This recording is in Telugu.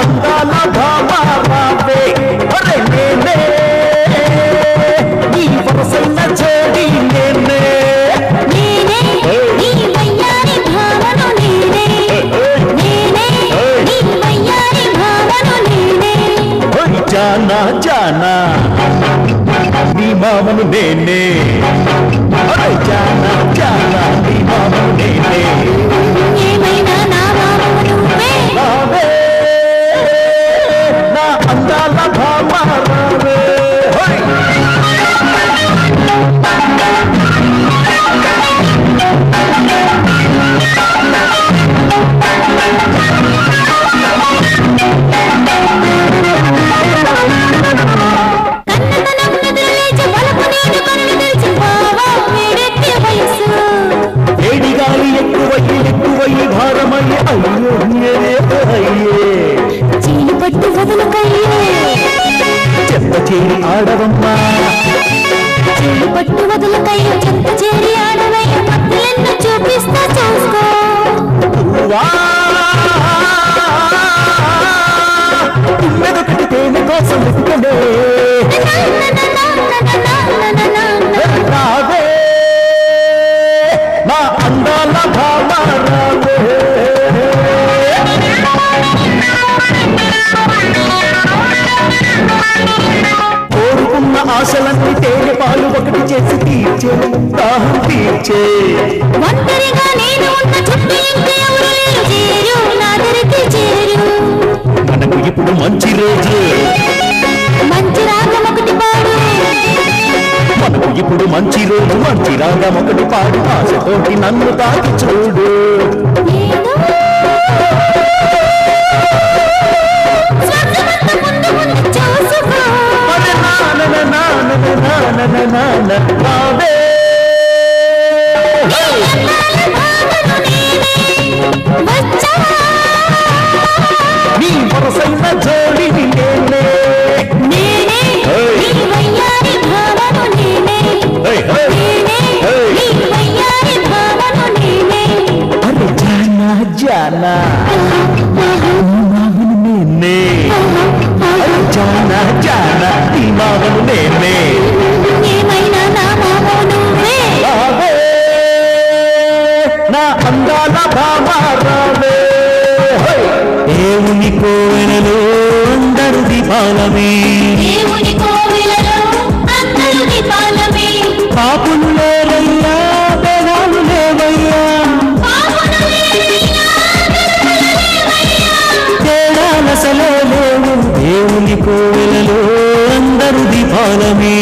అందాల భామా బాబే ఒరే నేనే నీ వరసైన జోడి నేనే. జానా జానా నీ మామను నేనే జానా జానా నీ మామను నేనే. అందాల చేరి ఆడవమ్మా. చీలు పట్టు వదులు కయ్యే చెత్త చేరి ఆడవయ్య మత్తులెన్న చూపిస్తా చూసుకో. వా మెదకటి తేనె కోసం వెతుకలే ఆశలన్నీ తేనె పాలు ఒకటి చేసి తీర్చే దాహం తీర్చే. ఒంటరిగా నేను ఉన్న చుట్టూ చేరు నా దరికి చేరు. మనకు ఇప్పుడు మంచి రోజు. మంచి రాగం ఒకటి పాడు. మనకు ఇప్పుడు మంచి రోజు మంచి రాగం ఒకటి పాడు. ఆశతోటి నన్ను తాకి చూడు. ఏదో నీ వరసైన జోడిని నేనే నేనే నీ వయ్యారి నేనే నేనే నీ వయ్యారి నేనే అరే జానా జానా నేనే అరే జానా జానా నీ నేనే. రావే. హై! దేవుని కోవిలలో అందరూ దీపాలమే పాపులు లేవయ్యా. తేడాలసలే లేవు దేవుని కోవెలలో అందరు దీపాలమే